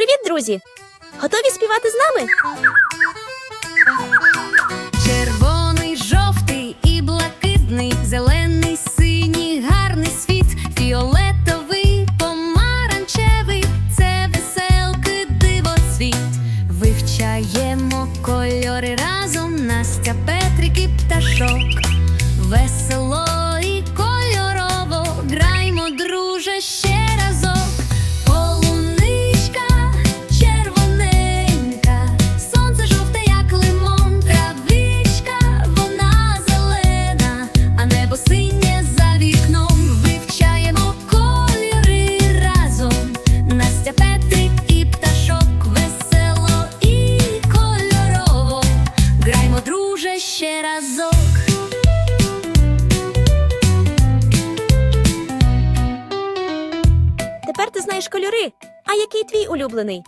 Привіт, друзі! Готові співати з нами? Червоний, жовтий і блакитний, зелений, синій, гарний світ, фіолетовий, помаранчевий, це веселки дивоцвіт. Вивчаємо кольори разом, Настя, Петрик і пташок. Весело і кольорово, граймо, друже, ще ще. Тепер ти знаєш кольори. А який твій улюблений?